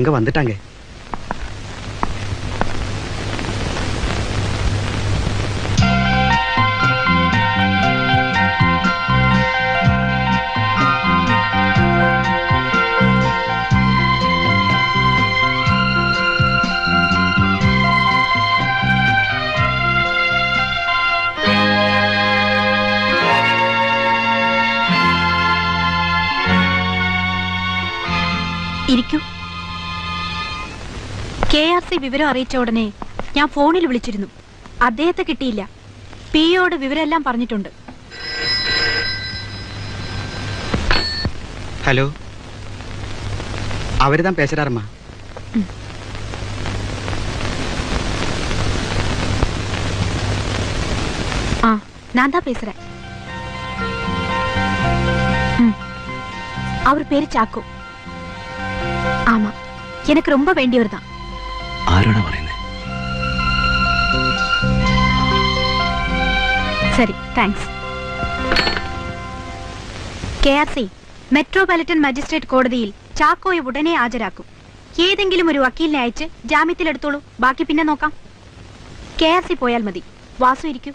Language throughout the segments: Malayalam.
அவங்க வந்துட்டாங்க ഇരിക്കൂ കെ ആർ സി വിവരം അറിയിച്ച ഉടനെ ഞാൻ ഫോണിൽ വിളിച്ചിരുന്നു അദ്ദേഹത്തെ കിട്ടിയില്ല പിയോട് വിവരമെല്ലാം പറഞ്ഞിട്ടുണ്ട് ஹலோ அவர் தான் பேசுறாருமா ஆ நான் தான் பேசுறேன் ம். அவர் பேரு சாக்கு ஆமா எனக்கு ரொம்ப வேண்டியவர் தான் ആരാണ് പറയുന്നത് ശരി thanks K R C metropolitan magistrate കോടതിയിൽ ചാക്കോയെ ഉടനെ ഹാജരാക്കും. ഏതെങ്കിലും ഒരു വക്കീലിനെ അയച്ച് ജാമ്യത്തിലെടുത്തോളൂ ബാക്കി പിന്നെ നോക്കാം. കെ ആർ സി പോയാൽ മതി. വാസു ഇരിക്കൂ.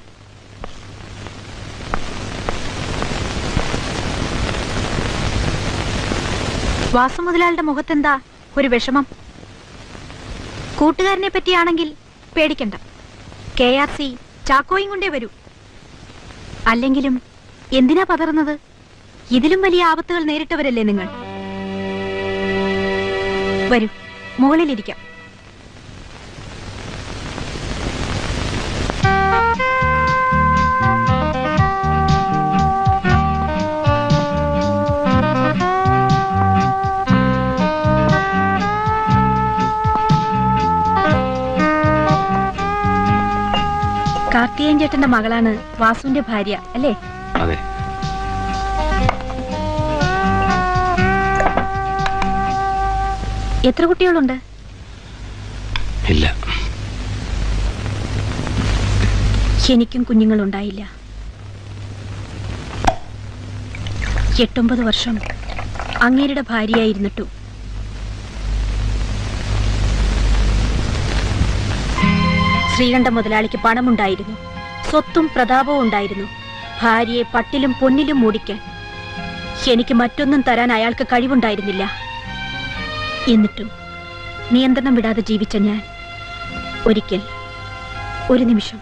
വാസു മുതലാളുടെ മുഖത്തെന്താ ഒരു വിഷമം? കൂട്ടുകാരനെ പറ്റിയാണെങ്കിൽ പേടിക്കണ്ട. കെ ആർ സി ചാക്കോയും കൊണ്ടേ വരൂ. അല്ലെങ്കിലും എന്തിനാ പതറുന്നത്? ഇതിലും വലിയ ആപത്തുകൾ നേരിട്ടവരല്ലേ നിങ്ങൾ? വരൂ മുകളിലിരിക്കാം. കാർത്തികേയൻ ചേട്ടന്റെ മകളാണ് വാസുവിന്റെ ഭാര്യ അല്ലേ? അതെ. എത്ര കുട്ടികളുണ്ട്? ഇല്ല. എനിക്കും കുഞ്ഞുങ്ങളുണ്ടായില്ല. എട്ടൊമ്പത് വർഷം അങ്ങേരുടെ ഭാര്യയായിരുന്നിട്ടും ശ്രീകണ്ഠ മുതലാളിക്ക് പണമുണ്ടായിരുന്നു. സ്വത്തും പ്രതാപവും ഉണ്ടായിരുന്നു. ഭാര്യയെ പട്ടിലും പൊന്നിലും മൂടിക്കാൻ എനിക്ക് മറ്റൊന്നും തരാൻ അയാൾക്ക് കഴിവുണ്ടായിരുന്നില്ല. എന്നിട്ടും നിയന്ത്രണം വിടാതെ ജീവിച്ച ഞാൻ ഒരിക്കൽ ഒരു നിമിഷം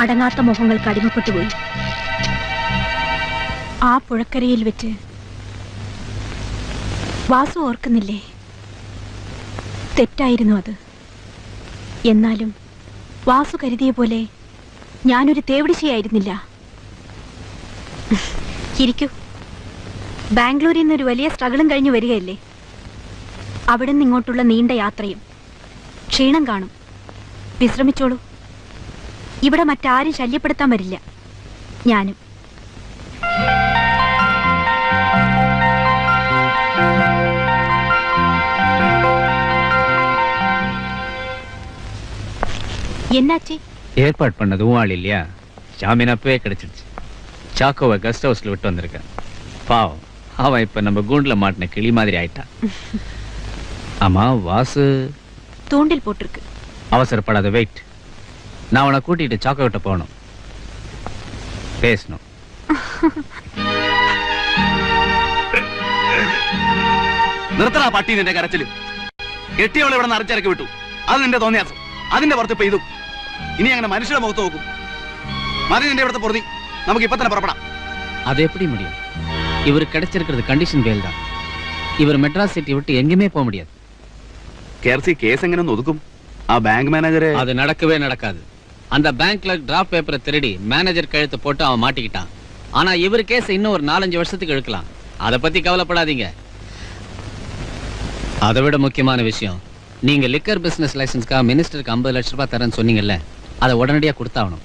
അടങ്ങാത്ത മോഹങ്ങൾക്ക് അടിമപ്പെട്ടുപോയി ആ പുഴക്കരയിൽ വെച്ച് വാസു ഓർക്കുന്നില്ലേ? തെറ്റായിരുന്നു അത്. എന്നാലും വാസു കരുതിയ പോലെ ഞാനൊരു തേവിടിശയായിരുന്നില്ല. ഇരിക്കൂ. ബാംഗ്ലൂരിൽ നിന്നൊരു വലിയ സ്ട്രഗിളും കഴിഞ്ഞു വരികയല്ലേ? അവിടെ നിന്ന് ഇങ്ങോട്ടുള്ള നീണ്ട യാത്രയും ക്ഷീണം കാണും. വിശ്രമിച്ചോളൂ. ഇവിടെ മറ്റാരും ശല്യപ്പെടുത്താൻ വരില്ല. ഞാനും. என்னாச்சு ஏற்பாடு பண்ணது உன் ஆள் இல்லையா ஜாமீன் அப்பவே கிடைச்சிடுச்சு சாக்கோவை கெஸ்ட் ஹவுஸ்ல விட்டு வந்திருக்கேன் பாவம் அவன் இப்ப நம்ம கூண்டுல மாட்டின கிளி மாதிரி ஆயிட்டான் ஆமா வாசு தூண்டில் போட்டிருக்கு அவசரப்படாத வெயிட் நான் அவனை கூட்டிட்டு சாக்கோ கிட்ட போகணும் பேசணும் നിർത്തടാ പട്ടി നിന്റെ കരച്ചില് കെട്ടിയവളെ ഇവിടെ നിന്ന് അരച്ചിറക്കി വിട്ടു അത് നിന്റെ തോന്നിയാസം അതിന്റെ പുറത്ത് പെയ്തു ഇനി അങ്ങനെ മനുഷ്യരുടെ മുഖത്ത് നോക്കും മതി നിന്റെ ഇവിടുത്തെ പൊറുതി നമുക്ക് ഇപ്പൊ തന്നെ പുറപ്പെടാം அது எப்படி முடியும் இவர் கிடைச்சிருக்கிறது கண்டிஷன் பேல் தான் இவர் மெட்ராஸ் சிட்டி விட்டு எங்கேயுமே போக முடியாது കേർസി കേസ് എങ്ങനെ ഒന്ന് ഒതുക്കും ആ ബാങ്ക് മാനേജരെ அது நடக்கவே நடக்காது அந்த பேங்க்ல டிராப் பேப்பரை திருடி மேனேஜர் கழுத்து போட்டு அவன் மாட்டிக்கிட்டான் ஆனா இவர் கேஸ் இன்னும் ஒரு நாலஞ்சு வருஷத்துக்கு இழுக்கலாம் அதை பத்தி கவலைப்படாதீங்க அதை விட முக்கியமான விஷயம் நீங்க லிக்கர் பிசினஸ் லைசன்ஸ்க்காக மினிஸ்டருக்கு ஐம்பது லட்ச ரூபாய் தரேன்னு சொன்னீங்கல்ல அதை உடனடியா கொடுத்தாகணும்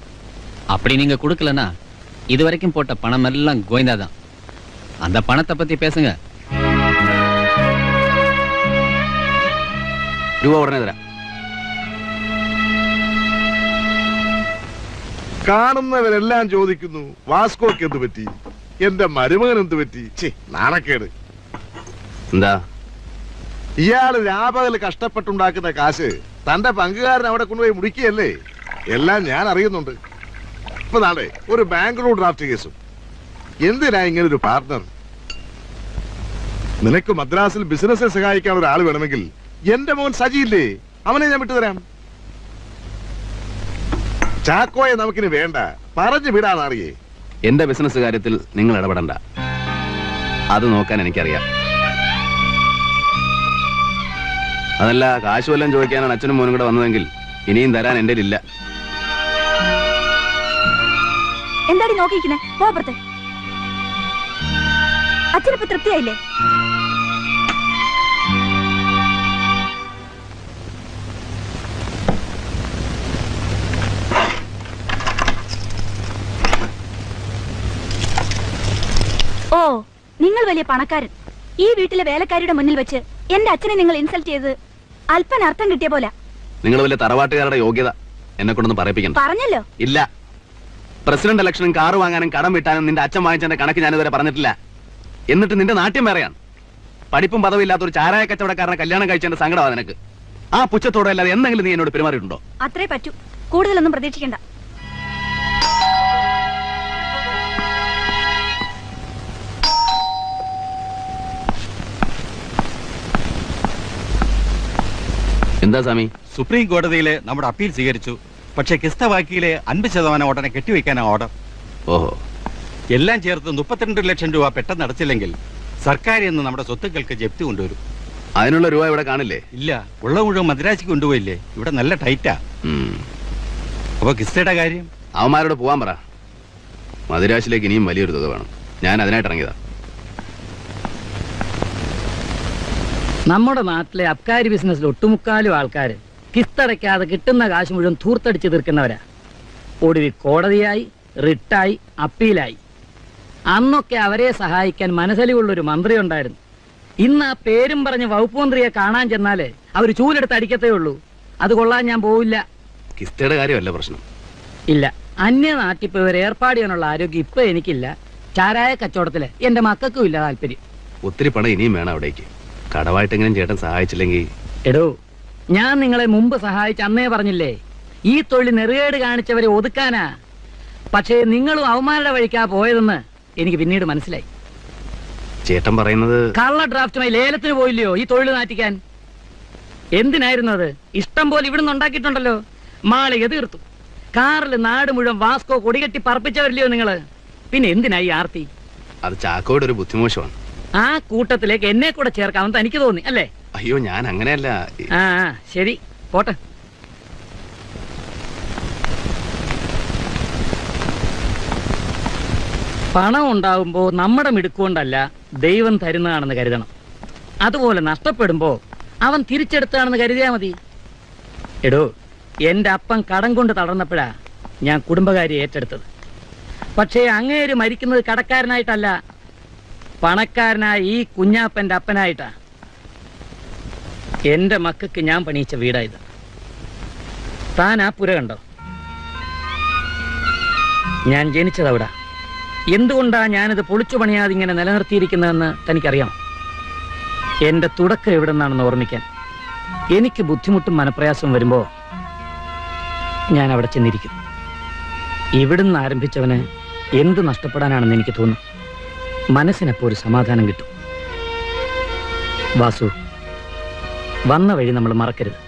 அப்படி நீங்க கொடுக்கலனா இது வரைக்கும் போட்ட பணம் எல்லாம் கோயந்தாதான் அந்த பணத்தை பத்தி பேசுங்க രൂപ ഉടനെ തരാം കാണുന്നവരെല്ലാം ചോദിക്കുന്നു വാസ്കോക്ക് എന്ത് പറ്റി എന്റെ മരുമകൻ എന്ത് പറ്റി ഛേ നാണക്കേട് എന്താ ഇയാൾ രാപകൽ കഷ്ടപ്പെട്ടുണ്ടാക്കുന്ന കാശ് തന്റെ പങ്കുകാരൻ അവിടെ കൊണ്ടുപോയി മുടിക്കുകയല്ലേ? എല്ലാം ഞാൻ അറിയുന്നുണ്ട്. ഇപ്പൊ നാളെ ഒരു ബാങ്ക് ബാംഗ്ലൂർ ഡ്രാഫ്റ്റ് കേസും എന്തിനാ ഇങ്ങനെ ഒരു പാർട്ണർ നിനക്ക് മദ്രാസിൽ ബിസിനസ്സിൽ സഹായിക്കാൻ ഒരാൾ വേണമെങ്കിൽ എന്റെ മോൻ സജിയില്ലേ അവനെ ഞാൻ വിട്ടുതരാം. ചാക്കോയെ നമുക്കിനി വേണ്ട. പറഞ്ഞു വിടാന്നറിയേ എന്റെ ബിസിനസ് കാര്യത്തിൽ നിങ്ങൾ ഇടപെടണ്ട. അത് നോക്കാൻ എനിക്കറിയാം. അതല്ല കാശു വല്ലതും ചോദിക്കാനാണ് അച്ഛനും മോനും കൂടെ വന്നതെങ്കിൽ ഇനിയും തരാൻ എന്റെ ഇല്ല എന്താടി നോക്കിയിരിക്കുന്നേ? പോ അപ്പുറത്ത്. അച്ഛനിപ്പോ തൃപ്തിയായില്ലേ? ഓ നിങ്ങൾ വലിയ പണക്കാരൻ. ഈ വീട്ടിലെ വേലക്കാരിയുടെ മുന്നിൽ വെച്ച് എന്റെ അച്ഛനെ നിങ്ങൾ ഇൻസൾട്ട് ചെയ്ത് അല്പന അർത്ഥം കിട്ടിയ പോലെ. നിങ്ങൾ വലിയ തറവാട്ടുകാരുടെ യോഗ്യത എന്നെ കൊണ്ടൊന്ന് പറയിപ്പിക്കണം പറഞ്ഞല്ലോ. ഇല്ല. പ്രസിഡന്റ് ഇലക്ഷനും കാറ് വാങ്ങാനും കടം വിട്ടാനും നിന്റെ അച്ഛൻ വാങ്ങിച്ചതിന്റെ കണക്ക് ഞാൻ ഇതുവരെ പറഞ്ഞിട്ടില്ല. എന്നിട്ട് നിന്റെ നാട്യം വേറെയാണ്. പഠിപ്പും പദവില്ലാത്ത ഒരു ചാരായ കച്ചവടക്കാരനെ കല്യാണം കഴിച്ചതിന്റെ സങ്കടമാണ് നിനക്ക്. ആ പുച്ഛത്തോടെ അല്ലാതെ എന്തെങ്കിലും നീ എന്നോട് പെരുമാറിയിട്ടുണ്ടോ? അത്രേ പറ്റൂ. കൂടുതലൊന്നും പ്രതീക്ഷിക്കണ്ട. എന്താ സ്വാമി? സുപ്രീം കോടതിയിലെ നമ്മുടെ അപ്പീൽ സ്വീകരിച്ചു. പക്ഷേ കിസ്ത ബാക്കിയിലെ അൻപത് ശതമാനം ഉടനെ കെട്ടിവെക്കാനാണ് ഓർഡർ. ഓഹോ. എല്ലാം ചേർത്ത് മുപ്പത്തിരണ്ട് ലക്ഷം രൂപ പെട്ടെന്ന് അടച്ചില്ലെങ്കിൽ സർക്കാർ ഇന്ന് നമ്മുടെ സ്വത്തുക്കൾക്ക് ജപ്തി കൊണ്ടുവരും. അതിനുള്ള രൂപ ഇവിടെ കാണില്ലേ? ഇല്ല ഉള്ള മുഴുവൻ മദ്രാസിക്ക് കൊണ്ടുപോയില്ലേ? ഇവിടെ നല്ല ടൈറ്റാ. അപ്പൊ കിസ്തയുടെ കാര്യം? അവന്മാരോട് പോവാൻ പറ. മദ്രാസിലേക്ക് ഇനിയും വലിയൊരു തുക വേണം. ഞാൻ അതിനായിട്ട് ഇറങ്ങിയതാ. നമ്മുടെ നാട്ടിലെ അബ്കാരി ബിസിനസ്സിൽ ഒട്ടുമുക്കാലും ആൾക്കാർ കിസ്തടയ്ക്കാതെ കിട്ടുന്ന കാശ് മുഴുവൻ ധൂർത്തടിച്ച് തീർക്കുന്നവരാ. ഒടുവിൽ കോടതിയായി റിട്ടായി അപ്പീലായി. അന്നൊക്കെ അവരെ സഹായിക്കാൻ മനസ്സലിവുള്ളൊരു മന്ത്രി ഉണ്ടായിരുന്നു ഇന്ന് ആ പേരും പറഞ്ഞ് വകുപ്പ് മന്ത്രിയെ കാണാൻ ചെന്നാലേ അവർ ചൂലെടുത്ത് അടിക്കത്തേ ഉള്ളൂ. അത് കൊള്ളാൻ ഞാൻ പോവില്ല. കിസ്തയുടെ കാര്യമല്ല പ്രശ്നം. ഇല്ല. അന്യ നാട്ടിപ്പോ ഇവർ ഏർപ്പാട് ചെയ്യാനുള്ള ആരോഗ്യം ഇപ്പൊ എനിക്കില്ല. ചാരായ കച്ചവടത്തിൽ എന്റെ മക്കൾക്കും ഇല്ല താല്പര്യം. ഒത്തിരി പണം ഇനിയും വേണം അവിടേക്ക്. കടവായിട്ടെങ്കിലും ചേട്ടൻ സഹായിച്ചില്ലെങ്കിൽ. എടോ ഞാൻ നിങ്ങളെ മുമ്പ് സഹായിച്ച അന്നേ പറഞ്ഞില്ലേ? ഈ തൊഴിൽ നെറുകേട് കാണിച്ചവരെ ഒതുക്കാനാ. പക്ഷേ നിങ്ങളും അവന്മാരുടെ വഴിക്കാ പോയതെന്ന് എനിക്ക് പിന്നീട് മനസ്സിലായി. ചേട്ടൻ പറയുന്നത് കള്ള ഡ്രാഫ്റ്റുമായി ലേലത്തിന് പോയില്ലയോ ഈ തൊഴിൽ നാറ്റിക്കാൻ? എന്തിനായിരുന്നു അത്? ഇഷ്ടം പോലെ ഇവിടുന്ന് ഉണ്ടാക്കിയിട്ടുണ്ടല്ലോ. മാളിക തീർത്തു. കാറിൽ നാട് മുഴുവൻ വാസ്കോ കൊടികെട്ടി പറപ്പിച്ചവരില്ലയോ നിങ്ങൾ? പിന്നെ എന്തിനായി ആർത്തി? അത് ചാക്കോയുടെ ഒരു ബുദ്ധിമോശമാണ്. ആ കൂട്ടത്തിലേക്ക് എന്നെ കൂടെ ചേർക്കാമെന്ന് തനിക്ക് തോന്നി അല്ലേ? അയ്യോ ഞാൻ അങ്ങനെയല്ല. ആ ആ, ശരി പോട്ടെ. പണം ഉണ്ടാവുമ്പോ നമ്മുടെ മിടുക്കൊണ്ടല്ല ദൈവം തരുന്നതാണെന്ന് കരുതണം. അതുപോലെ നഷ്ടപ്പെടുമ്പോ അവൻ തിരിച്ചെടുത്താണെന്ന് കരുതിയാ മതി. എടോ എന്റെ അപ്പൻ കടം കൊണ്ട് തളർന്നപ്പോഴാ ഞാൻ കുടുംബകാരി ഏറ്റെടുത്തത്. പക്ഷേ അങ്ങേര് മരിക്കുന്നത് കടക്കാരനായിട്ടല്ല പണക്കാരനായ ഈ കുഞ്ഞാപ്പന്റെ അപ്പനായിട്ടാ. എന്റെ മക്കൾക്ക് ഞാൻ പണിയിച്ച വീടായത് താൻ ആ പുര കണ്ടോ? ഞാൻ ജനിച്ചത് അവിടെ. എന്തുകൊണ്ടാ ഞാനിത് പൊളിച്ചു പണിയാതെ ഇങ്ങനെ നിലനിർത്തിയിരിക്കുന്നതെന്ന് തനിക്കറിയാം. എന്റെ തുടക്കം എവിടെ നിന്നാണെന്ന് ഓർമ്മിക്കാൻ എനിക്ക് ബുദ്ധിമുട്ടും മനപ്രയാസവും വരുമ്പോ ഞാൻ അവിടെ ചെന്നിരിക്കും. ഇവിടുന്ന് ആരംഭിച്ചവന് എന്ത് നഷ്ടപ്പെടാനാണെന്ന് എനിക്ക് തോന്നും. മനസ്സിനപ്പോ ഒരു സമാധാനം കിട്ടും. വാസു വന്ന വഴി നമ്മൾ മറക്കരുത്.